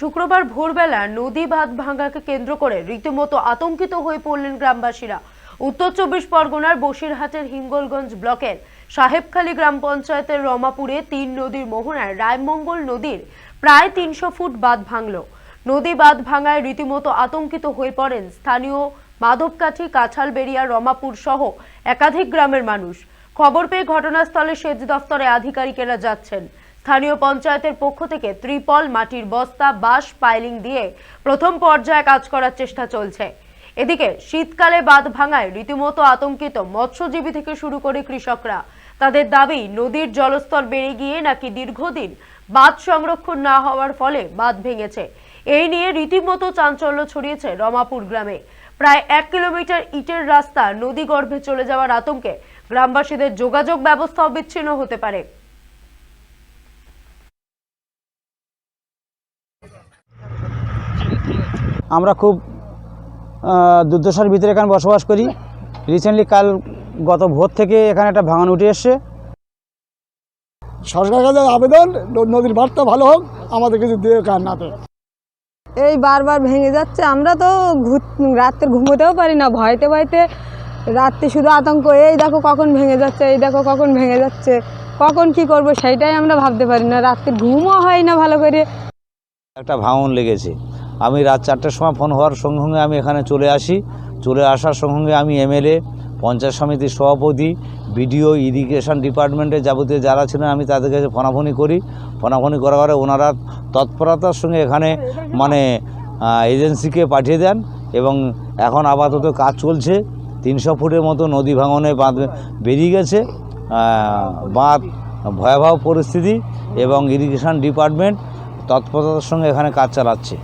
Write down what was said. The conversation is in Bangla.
শুক্রবার ভোরবেলা নদী বাঁধ ভাঙাকে কেন্দ্র করে রীতিমতো আতঙ্কিত হয়ে পড়লেন গ্রামবাসীরা। উত্তর চব্বিশ পরগনার বসিরহাটের হিঙ্গলগঞ্জ ব্লকের সাহেবখালী গ্রাম পঞ্চায়েতের রমাপুরে তিন নদীর মোহনায় রায়মঙ্গল নদীর প্রায় তিনশো ফুট বাঁধ ভাঙল। নদী বাঁধ ভাঙায় রীতিমতো আতঙ্কিত হয়ে পড়েন স্থানীয় মাধবকাঠি কাছালবেড়িয়া রমাপুর সহ একাধিক গ্রামের মানুষ। খবর পেয়ে ঘটনাস্থলে সেচ দফতরে আধিকারিকেরা যাচ্ছেন। স্থানীয় পঞ্চায়েতের পক্ষ থেকে ত্রিপল মাটির বস্তা, বাঁশ, পাইলিং দিয়ে প্রথম পর্যায়ে কাজ করার চেষ্টা চলছে। এদিকে শীতকালে বাঁধ ভাঙায় রীতিমতো আতঙ্কিত মৎস্যজীবী থেকে শুরু করে কৃষকরা। তাদের দাবি, নদীর জলস্তর বেড়ে গিয়ে নাকি দীর্ঘদিন বাঁধ সংরক্ষণ না হওয়ার ফলে বাঁধ ভেঙেছে। এই নিয়ে রীতিমতো চাঞ্চল্য ছড়িয়েছে রমাপুর গ্রামে। প্রায় এক কিলোমিটার ইটের রাস্তা নদী গর্ভে চলে যাওয়ার আতঙ্কে গ্রামবাসীদের যোগাযোগ ব্যবস্থাও বিচ্ছিন্ন হতে পারে। আমরা খুব দুর্দশার ভিতরে এখানে বসবাস করি। রিসেন্টলি কাল গত ভোর থেকে এখানে একটা ভাঙন উঠে এসছে। সরকারের কাছে আবেদন নদীর বার্তা ভালো হোক আমাদের কিছু দিয়ে কার না। এই বারবার ভেঙে যাচ্ছে আমরা তো ঘুর রাত্রে ঘুমোতেও পারি না ভয়তে ভয়তে। রাত্রে শুধু আতঙ্ক এই দেখো কখন ভেঙে যাচ্ছে এই দেখো কখন ভেঙে যাচ্ছে। কখন কি করব সেইটাই আমরা ভাবতে পারি না রাত্রে ঘুমও হয় না ভালো করে। একটা ভাঙন লেগেছে। আমি রাত চারটের সময় ফোন হওয়ার সঙ্গে সঙ্গে আমি এখানে চলে আসি। চলে আসার সঙ্গে সঙ্গে আমি এমএলএ পঞ্চায়েত সমিতির সভাপতি বিডিও ইরিগেশন ডিপার্টমেন্টে যাবতীয় যারা ছিলেন, আমি তাদের কাছে ফোনাফোনি করি। ফোনাফোনি করার পরে ওনারা তৎপরতার সঙ্গে এখানে মানে এজেন্সিকে পাঠিয়ে দেন এবং এখন আপাতত কাজ চলছে। তিনশো ফুটের মতো নদী ভাঙনে বাঁধ বেরিয়ে গেছে। বাঁধ ভয়াবহ পরিস্থিতি এবং ইরিগেশন ডিপার্টমেন্ট তৎপরতার সঙ্গে এখানে কাজ চালাচ্ছে।